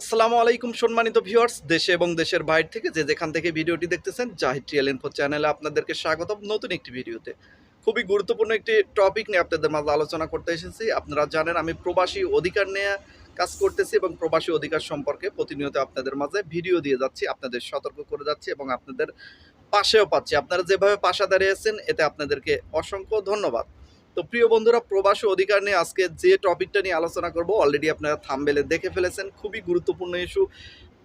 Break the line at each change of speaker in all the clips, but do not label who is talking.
আসসালামু আলাইকুম সম্মানিত ভিউয়ার্স, দেশে এবং দেশের বাইরে থেকে যে যেখান থেকে ভিডিওটি দেখতেছেন, জাহিদ টিএল ইনফো চ্যানেলে আপনাদেরকে স্বাগত নতুন একটি ভিডিওতে। খুবই গুরুত্বপূর্ণ একটি টপিক নিয়ে আপনাদের মাঝে আলোচনা করতে এসেছি। আপনারা জানেন, আমি প্রবাসী অধিকার নিয়ে কাজ করতেছি এবং প্রবাসী অধিকার সম্পর্কে প্রতিনিয়ত আপনাদের মাঝে ভিডিও দিয়ে যাচ্ছি, আপনাদের সতর্ক করে যাচ্ছি এবং আপনাদের পাশেও পাচ্ছি। আপনারা যেভাবে পাশা দাঁড়িয়েছেন এতে আপনাদেরকে অসংখ্য ধন্যবাদ। তো প্রিয় বন্ধুরা, প্রবাসী অধিকার নিয়ে আজকে যে টপিকটা নিয়ে আলোচনা করব অলরেডি আপনারা থামবেলে দেখে ফেলেছেন। খুবই গুরুত্বপূর্ণ ইস্যু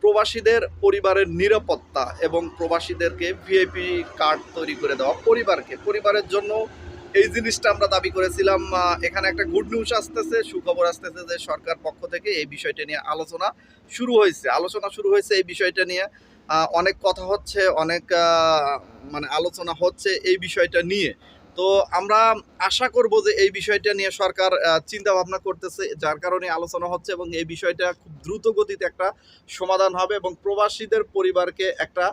প্রবাসীদের পরিবারের নিরাপত্তা এবং প্রবাসীদেরকে ভিআইপি কার্ড তৈরি করে দেওয়া, পরিবারকে। পরিবারের জন্য এই জিনিসটা আমরা দাবি করেছিলাম এখানে একটা গুড নিউজ আসতেছে, সুখবর আসতেছে যে সরকার পক্ষ থেকে এই বিষয়টা নিয়ে আলোচনা শুরু হয়েছে। আলোচনা শুরু হয়েছে এই বিষয়টা নিয়ে। অনেক কথা হচ্ছে, অনেক মানে আলোচনা হচ্ছে এই বিষয়টা নিয়ে। তো আমরা আশা করব যে এই বিষয়টা নিয়ে সরকার চিন্তা ভাবনা করতেছে, যার কারণে আলোচনা হচ্ছে এবং এই বিষয়টা খুব দ্রুত গতিতে একটা সমাধান হবে এবং প্রবাসীদের পরিবারকে একটা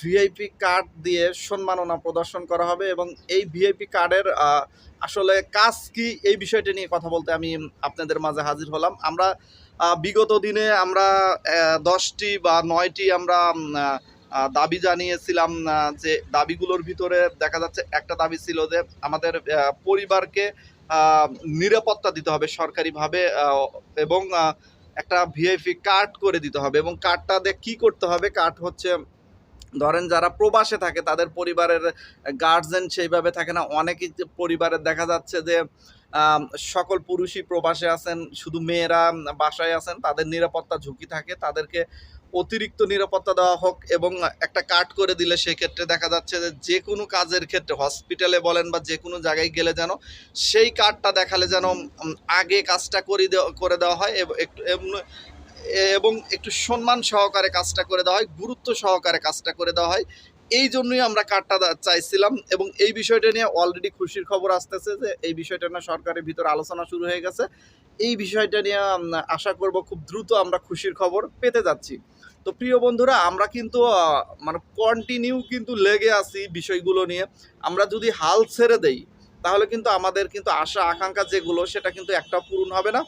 ভিআইপি কার্ড দিয়ে সম্মাননা প্রদর্শন করা হবে এবং এই ভিআইপি কার্ডের আসলে কাজ কি এই বিষয়টা নিয়ে কথা বলতে আমি আপনাদের মাঝে হাজির হলাম। আমরা বিগত দিনে আমরা দশটি বা নয়টি আমরা দাবি জানিয়েছিলাম যে দাবিগুলোর ভিতরে দেখা যাচ্ছে একটা দাবি ছিল যে আমাদের পরিবারকে নিরাপত্তা দিতে হবে সরকারিভাবে এবং একটা ভিআইপি কার্ড করে দিতে হবে। এবং কার্ডটা দিয়ে কী করতে হবে? কার্ড হচ্ছে, ধরেন যারা প্রবাসে থাকে, তাদের পরিবারের গার্জেন সেইভাবে থাকে না। অনেকেই যে পরিবারের দেখা যাচ্ছে যে সকল পুরুষই প্রবাসে আছেন, শুধু মেয়েরা বাসায় আছেন, তাদের নিরাপত্তা ঝুঁকি থাকে। তাদেরকে অতিরিক্ত নিরাপত্তা দেওয়া হোক এবং একটা কাট করে দিলে সেক্ষেত্রে দেখা যাচ্ছে যে যে কোনো কাজের ক্ষেত্রে, হসপিটালে বলেন বা যে কোনো জায়গায় গেলে যেন সেই কার্ডটা দেখালে যেন আগে কাজটা করে দেওয়া করে দেওয়া হয় একটু এবং একটু সম্মান সহকারে কাজটা করে দেওয়া হয়, গুরুত্ব সহকারে কাজটা করে দেওয়া হয়। এই জন্যই আমরা কার্ডটা চাইছিলাম এবং এই বিষয়টা নিয়ে অলরেডি খুশির খবর আসতেছে যে এই বিষয়টা নিয়ে সরকারের ভিতরে আলোচনা শুরু হয়ে গেছে। এই বিষয়টা নিয়ে আশা করব খুব দ্রুত আমরা খুশির খবর পেতে যাচ্ছি। তো প্রিয় বন্ধুরা, আমরা কিন্তু মানে কন্টিনিউ কিন্তু লেগে আছি বিষয়গুলো নিয়ে। আমরা যদি হাল ছেড়ে দেই, তাহলে কিন্তু আমাদের কিন্তু আশা, আকাঙ্ক্ষা যেগুলো, সেটা কিন্তু একটা পূরণ হবে না।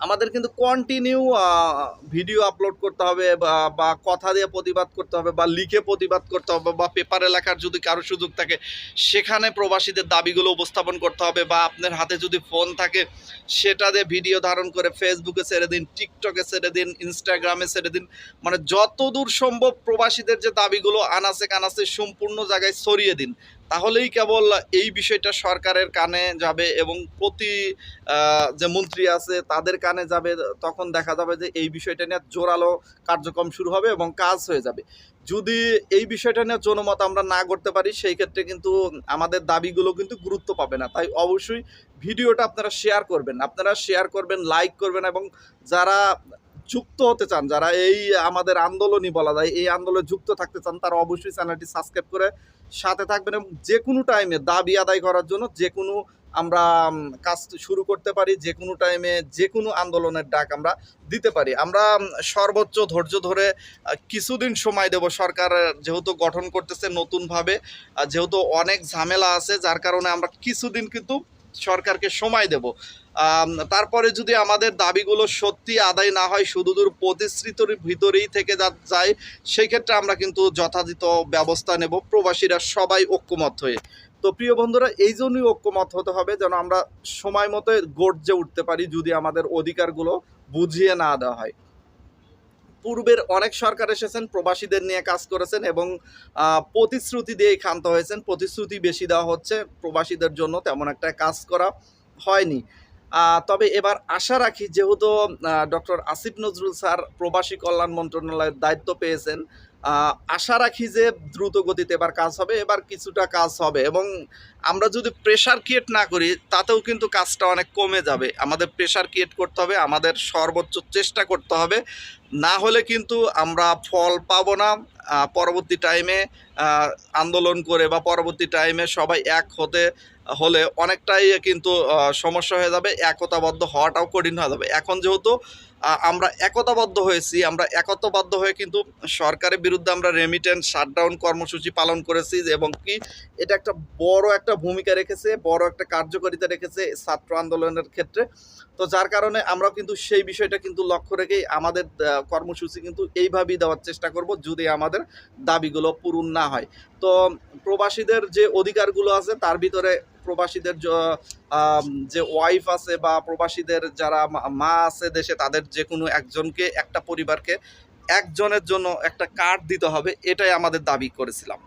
আমাদের কিন্তু কন্টিনিউ ভিডিও আপলোড করতে হবে বা কথা দিয়ে প্রতিবাদ করতে হবে বা লিখে প্রতিবাদ করতে হবে বা পেপারে লেখার যদি কারও সুযোগ থাকে, সেখানে প্রবাসীদের দাবিগুলো উপস্থাপন করতে হবে বা আপনার হাতে যদি ফোন থাকে, সেটা দিয়ে ভিডিও ধারণ করে ফেসবুকে ছেড়ে দিন টিকটকে ছেড়ে দিন ইনস্টাগ্রামে ছেড়ে দিন মানে যতদূর সম্ভব প্রবাসীদের যে দাবিগুলো আনাচে কানাচে সম্পূর্ণ জায়গায় ছড়িয়ে দিন। তাহলেই কেবল এই বিষয়টা সরকারের কানে যাবে এবং প্রতি যে মন্ত্রী আছে তাদের কানে যাবে, তখন দেখা যাবে যে এই বিষয়টা নিয়ে জোরালো কার্যক্রম শুরু হবে এবং কাজ হয়ে যাবে। যদি এই বিষয়টা নিয়ে জনমত আমরা না করতে পারি, সেই ক্ষেত্রে কিন্তু আমাদের দাবিগুলো কিন্তু গুরুত্ব পাবে না। তাই অবশ্যই ভিডিওটা আপনারা শেয়ার করবেন। আপনারা শেয়ার করবেন লাইক করবেন এবং যারা যুক্ত হতে চান, যারা এই আমাদের আন্দোলনই বলা যায়, এই আন্দোলনে যুক্ত থাকতে চান, তারা অবশ্যই চ্যানেলটি সাবস্ক্রাইব করে সাথে থাকবেন এবং যে কোনো টাইমে দাবি আদায় করার জন্য যে কোনো আমরা কাজ শুরু করতে পারি যে কোনো টাইমে যে কোনো আন্দোলনের ডাক আমরা দিতে পারি। আমরা সর্বোচ্চ ধৈর্য ধরে কিছুদিন সময় দেব সরকার যেহেতু গঠন করতেছে নতুনভাবে যেহেতু অনেক ঝামেলা আছে, যার কারণে আমরা কিছুদিন কিন্তু সরকারকে সময় দেব। তারপরে যদি আমাদের দাবিগুলো সত্যি আদায় না হয় শুধুদূর প্রতিশ্রুতির ভিতরেই থেকে যায় সেই ক্ষেত্রে আমরা কিন্তু যথাযথ ব্যবস্থা নেব। প্রবাসীরা সবাই ঐক্যমত হয়ে। তো প্রিয় বন্ধুরা, এই জন্যই ঐক্যমত হতে হবে যেন আমরা সময় মতো গর্জে উঠতে পারি যদি আমাদের অধিকারগুলো বুঝিয়ে না দেওয়া হয়। পূর্বের অনেক সরকার এসেছেন, প্রবাসীদের নিয়ে কাজ করেছেন এবং প্রতিশ্রুতি দিয়ে ক্ষান্ত হয়েছেন। প্রতিশ্রুতি বেশি দেওয়া হচ্ছে প্রবাসীদের জন্য, তেমন একটা কাজ করা হয়নি। তবে এবার আশা রাখি, যেহেতু ডক্টর আসিফ নজরুল স্যার প্রবাসী কল্যাণ মন্ত্রণালয়ের দায়িত্ব পেয়েছেন আশা রাখি যে দ্রুত গতিতে এবার কাজ হবে। এবার কিছুটা কাজ হবে এবং আমরা যদি প্রেশার ক্রিয়েট না করি, তাতেও কিন্তু কাজটা অনেক কমে যাবে। আমাদের প্রেশার ক্রিয়েট করতে হবে, আমাদের সর্বোচ্চ চেষ্টা করতে হবে না হলে কিন্তু আমরা ফল পাবো না। পরবর্তী টাইমে আন্দোলন করে বা পরবর্তী টাইমে সবাই এক হতে, হলে অনেকটাই কিন্তু সমস্যা হয়ে যাবে, একতাবদ্ধ হওয়াটাও কঠিন হয়ে যাবে। এখন যেহেতু আমরা একতাবদ্ধ হয়েছি, আমরা একতাবদ্ধ হয়ে কিন্তু সরকারের বিরুদ্ধে আমরা রেমিটেন্স শাটডাউন কর্মসূচি পালন করেছি এবং কি, এটা একটা বড় একটা ভূমিকা রেখেছে, বড় একটা কার্যকারিতা রেখেছে ছাত্র আন্দোলনের ক্ষেত্রে। তো যার কারণে আমরা কিন্তু সেই বিষয়টা কিন্তু লক্ষ্য রেখেই আমাদের কর্মসূচি কিন্তু এইভাবেই দেওয়ার চেষ্টা করব যদি আমাদের দাবিগুলো পূরণ না হয়। তো প্রবাসীদের যে অধিকারগুলো আছে তার ভিতরে প্রবাসীদের যে ওয়াইফ আছে বা প্রবাসীদের যারা মা- আছে দেশে তাদের যে কোনো একজনকে, একটা পরিবারকে একজনের জন্য একটা কার্ড দিতে হবে, এটাই আমাদের দাবি করেছিলাম।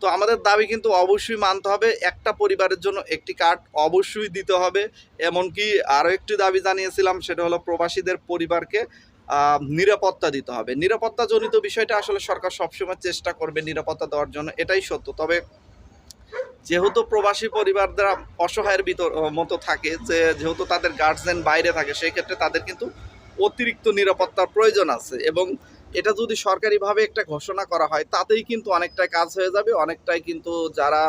তো আমাদের দাবি কিন্তু অবশ্যই মানতে হবে, একটা পরিবারের জন্য একটি কার্ড অবশ্যই দিতে হবে। এমনকি আরও একটি দাবি জানিয়েছিলাম, সেটা হলো প্রবাসীদের পরিবারকে নিরাপত্তা দিতে হবে। নিরাপত্তাজনিত বিষয়টা আসলে সরকার সবসময় চেষ্টা করবে নিরাপত্তা দেওয়ার জন্য, এটাই সত্য। তবে যেহেতু প্রবাসী পরিবাররা অসহায়ের ভিতর মতো থাকে, যে যেহেতু তাদের গার্জেন বাইরে থাকে সেই ক্ষেত্রে তাদের কিন্তু অতিরিক্ত নিরাপত্তার প্রয়োজন আছে এবং এটা যদি সরকারিভাবে একটা ঘোষণা করা হয়, তাতেই কিন্তু অনেকটাই কাজ হয়ে যাবে, অনেকটাই কিন্তু যারা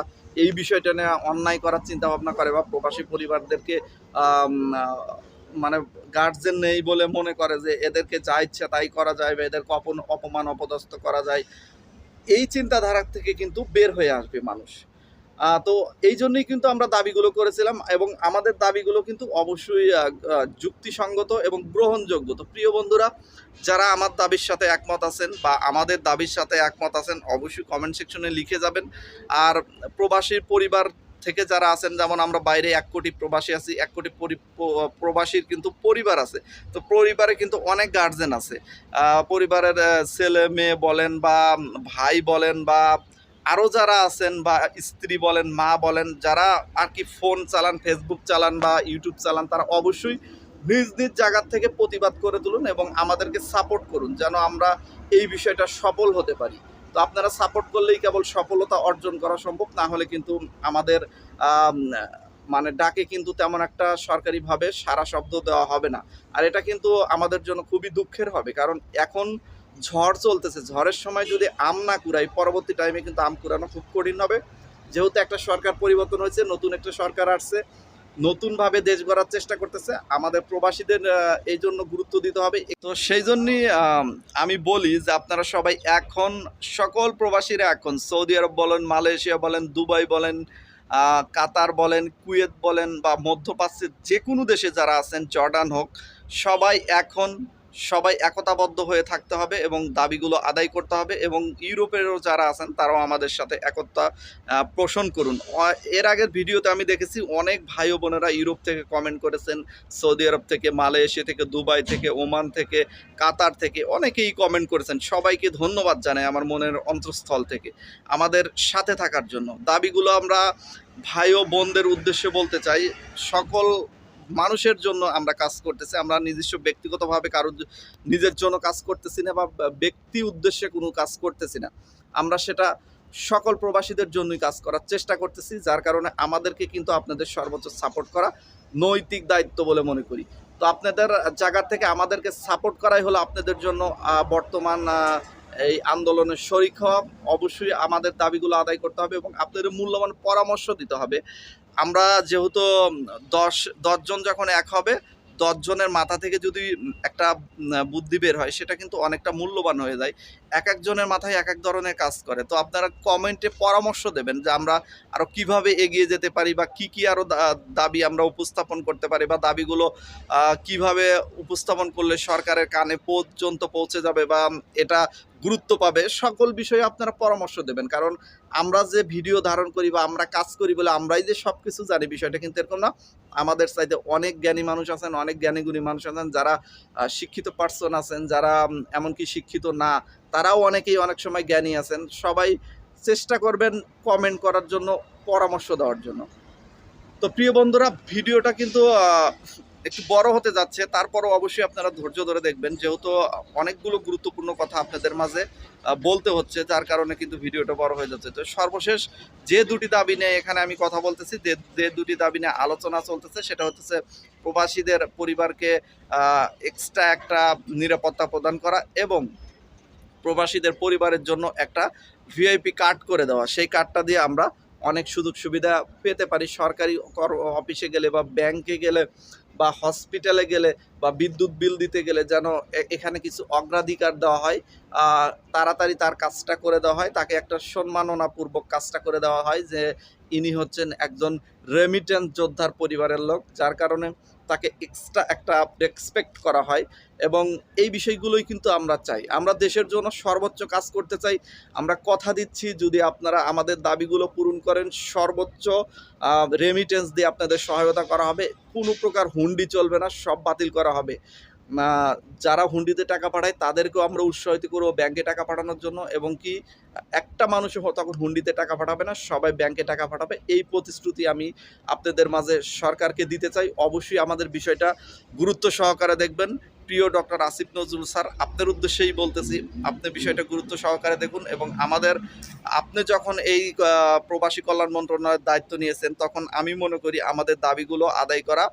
এই বিষয়টা নিয়ে অন্যায় করার চিন্তা ভাবনা করে বা প্রবাসী পরিবারদেরকে মানে গার্জেন নেই বলে মনে করে যে এদেরকে যা ইচ্ছা তাই করা যায় বা এদেরকে অপন অপমান, অপদস্থ করা যায়। এই চিন্তাধারা থেকে কিন্তু বের হয়ে আসবে মানুষ। তো এই জন্যই কিন্তু আমরা দাবিগুলো করেছিলাম এবং আমাদের দাবিগুলো কিন্তু অবশ্যই যুক্তিসঙ্গত এবং গ্রহণযোগ্য। তো প্রিয় বন্ধুরা, যারা আমার দাবির সাথে একমত আছেন বা আমাদের দাবির সাথে একমত আছেন, অবশ্যই কমেন্ট সেকশনে লিখে যাবেন। আর প্রবাসীর পরিবার থেকে যারা আছেন, যেমন আমরা বাইরে এক কোটি প্রবাসী আছি, এক কোটি পরি- প্রবাসীর কিন্তু পরিবার আছে। তো পরিবারে কিন্তু অনেক গার্জেন আছে। পরিবারের ছেলে মেয়ে বলেন বা ভাই বলেন বা আরও যারা আছেন বা স্ত্রী বলেন, মা বলেন, যারা আর কি ফোন চালান ফেসবুক চালান বা ইউটিউব চালান, তারা অবশ্যই নিজ নিজ জায়গার থেকে প্রতিবাদ করে তুলুন এবং আমাদেরকে সাপোর্ট করুন, যেন আমরা এই বিষয়টা সফল হতে পারি। তো আপনারা সাপোর্ট করলেই কেবল সফলতা অর্জন করা সম্ভব, না হলে কিন্তু আমাদের মানে ডাকে কিন্তু তেমন একটা সরকারিভাবে সারা শব্দ দেওয়া হবে না। আর এটা কিন্তু আমাদের জন্য খুবই দুঃখের হবে, কারণ এখন ঝড় চলতেছে। ঝড়ের সময় যদি আম না কুড়াই, পরবর্তী টাইমে কিন্তু আম কুড়ানো খুব কঠিন হবে। যেহেতু একটা সরকার পরিবর্তন হয়েছে, নতুন একটা সরকার আসছে নতুনভাবে দেশ গড়ার চেষ্টা করতেছে। আমাদের প্রবাসীদের এই জন্য গুরুত্ব দিতে হবে। তো সেই জন্যই, আমি বলি যে আপনারা সবাই এখন, সকল প্রবাসীরা এখন, সৌদি আরব বলেন, মালয়েশিয়া বলেন, দুবাই বলেন কাতার বলেন, কুয়েত বলেন বা মধ্যপ্রাচ্যের যে কোনো দেশে যারা আছেন, জর্ডান হোক, সবাই এখন সবাই একতাবদ্ধ হয়ে থাকতে হবে এবং দাবিগুলো আদায় করতে হবে এবং ইউরোপেরও যারা আছেন, তারাও আমাদের সাথে একতা পোষণ করুন। এর আগের ভিডিওতে আমি দেখেছি অনেক ভাই বোনেরা ইউরোপ থেকে কমেন্ট করেছেন, সৌদি আরব থেকে, মালয়েশিয়া থেকে, দুবাই থেকে, ওমান থেকে, কাতার থেকে, অনেকেই কমেন্ট করেছেন। সবাইকে ধন্যবাদ জানাই আমার মনের অন্তঃস্থল থেকে, আমাদের সাথে থাকার জন্য। দাবিগুলো আমরা ভাই ও বোনদের উদ্দেশ্যে বলতে চাই, সকল মানুষের জন্য আমরা কাজ করতেছি, আমরা নিজস্ব ব্যক্তিগতভাবে কারোর নিজের জন্য কাজ করতেছি না বা ব্যক্তি উদ্দেশ্যে কোনো কাজ করতেছি না। আমরা সেটা সকল প্রবাসীদের জন্যই কাজ করার চেষ্টা করতেছি, যার কারণে আমাদেরকে কিন্তু আপনাদের সর্বোচ্চ সাপোর্ট করা নৈতিক দায়িত্ব বলে মনে করি। তো আপনাদের জায়গা থেকে আমাদেরকে সাপোর্ট করাই হলো আপনাদের জন্য বর্তমান এই আন্দোলনের শরিক হওয়া। অবশ্যই আমাদের দাবিগুলো আদায় করতে হবে এবং আপনাদের মূল্যবান পরামর্শ দিতে হবে। আমরা যেহেতু দশ দশজন যখন এক হবে দশজনের মাথা থেকে যদি একটা বুদ্ধি বের হয়, সেটা কিন্তু অনেকটা মূল্যবান হয়ে যায়। এক একজনের মাথায় এক এক ধরনের কাজ করে। তো আপনারা কমেন্টে পরামর্শ দেবেন যে আমরা আরও কীভাবে এগিয়ে যেতে পারি বা কি কি আরও দাবি আমরা উপস্থাপন করতে পারি বা দাবিগুলো কীভাবে উপস্থাপন করলে সরকারের কানে পর্যন্ত পৌঁছে যাবে বা এটা গুরুত্ব পাবে, সকল বিষয়ে আপনারা পরামর্শ দেবেন। কারণ আমরা যে ভিডিও ধারণ করি বা আমরা কাজ করি বলে আমরাই যে সব কিছু জানি, বিষয়টা কিন্তু এরকম না। আমাদের সাইডে অনেক জ্ঞানী মানুষ আছেন, অনেক জ্ঞানীগুণী মানুষ আছেন, যারা শিক্ষিত পার্সন আছেন, যারা এমনকি শিক্ষিত না, তারাও অনেকেই অনেক সময় জ্ঞানী আছেন। সবাই চেষ্টা করবেন কমেন্ট করার জন্য, পরামর্শ দেওয়ার জন্য। তো প্রিয় বন্ধুরা, ভিডিওটা কিন্তু একটু বড় হতে যাচ্ছে, তারপরও অবশ্যই আপনারা ধৈর্য ধরে দেখবেন। যেহেতু অনেকগুলো গুরুত্বপূর্ণ কথা আপনাদের মাঝে বলতে হচ্ছে, যার কারণে কিন্তু ভিডিওটা বড় হয়ে যাচ্ছে। তো সর্বশেষ যে দুটি দাবি নিয়ে এখানে আমি কথা বলতেছি, যে দুটি দাবি নিয়ে আলোচনা চলতেছে, সেটা হচ্ছে প্রবাসীদের পরিবারকে এক্সট্রা একটা নিরাপত্তা প্রদান করা এবং প্রবাসীদের পরিবারের জন্য একটা ভিআইপি কার্ড করে দেওয়া। সেই কার্ডটা দিয়ে আমরা অনেক সুযোগ সুবিধা পেতে পারি। সরকারি কর অফিসে গেলে বা ব্যাংকে গেলে বা হসপিটালে গেলে বা বিদ্যুৎ বিল দিতে গেলে যেন এখানে কিছু অগ্রাধিকার দেওয়া হয় তাড়াতাড়ি তার কাজটা করে দেওয়া হয়, তাকে একটা সম্মাননাপূর্বক কাজটা করে দেওয়া হয় যে ইনি হচ্ছেন একজন রেমিটেন্স যোদ্ধার পরিবারের লোক, যার কারণে তাকে এক্সট্রা একটা রেসপেক্ট করা হয় এবং এই বিষয়গুলোই কিন্তু আমরা চাই। আমরা দেশের জন্য সর্বোচ্চ কাজ করতে চাই। আমরা কথা দিচ্ছি, যদি আপনারা আমাদের দাবিগুলো পূরণ করেন, সর্বোচ্চ রেমিটেন্স দিয়ে আপনাদের সহায়তা করা হবে। কোনো প্রকার হুন্ডি চলবে না, সব বাতিল করা হবে। যারা হুন্ডিতে টাকা পাঠায়, তাদেরকেও আমরা উৎসাহিত করব ব্যাংকে টাকা পাঠানোর জন্য এবং কি একটা মানুষও তখন হুন্ডিতে টাকা পাঠাবে না, সবাই ব্যাংকে টাকা পাঠাবে। এই প্রতিশ্রুতি আমি আপনাদের মাঝে সরকারকে দিতে চাই। অবশ্যই আমাদের বিষয়টা গুরুত্ব সহকারে দেখবেন। প্রিয় ডক্টর আসিফ নজরুল স্যার আপনার উদ্দেশ্যেই বলতেছি, আপনি বিষয়টা গুরুত্ব সহকারে দেখুন এবং আমাদের, আপনি যখন এই প্রবাসী কল্যাণ মন্ত্রণালয়ের দায়িত্ব নিয়েছেন, তখন আমি মনে করি আমাদের দাবিগুলো আদায় করা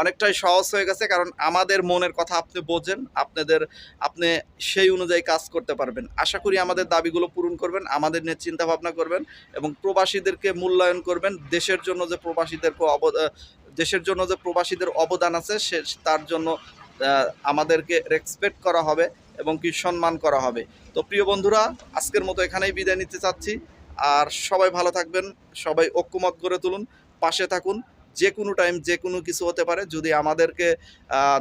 অনেকটাই সহজ হয়ে গেছে, কারণ আমাদের মনের কথা আপনি বোঝেন, আপনাদের, আপনি সেই অনুযায়ী কাজ করতে পারবেন। আশা করি আমাদের দাবিগুলো পূরণ করবেন, আমাদের নিয়ে চিন্তা ভাবনা করবেন এবং প্রবাসীদেরকে মূল্যায়ন করবেন, দেশের জন্য যে প্রবাসীদেরকে অব দেশের জন্য যে প্রবাসীদের অবদান আছে, সে, তার জন্য আমাদেরকে রেসপেক্ট করা হবে এবং কি সম্মান করা হবে। তো প্রিয় বন্ধুরা, আজকের মতো এখানেই বিদায় নিতে চাচ্ছি। আর সবাই ভালো থাকবেন, সবাই ঐক্যমত করে তুলুন, পাশে থাকুন। যে কোনো টাইম যে কোনো কিছু হতে পারে। যদি আমাদেরকে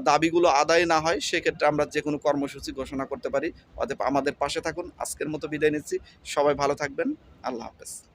দাবিগুলো আদায় না হয়, সেক্ষেত্রে আমরা যে কোনো কর্মসূচি ঘোষণা করতে পারি। অতএব আমাদের পাশে থাকুন। আজকের মতো বিদায় নিচ্ছি। সবাই ভালো থাকবেন। আল্লাহ হাফেজ।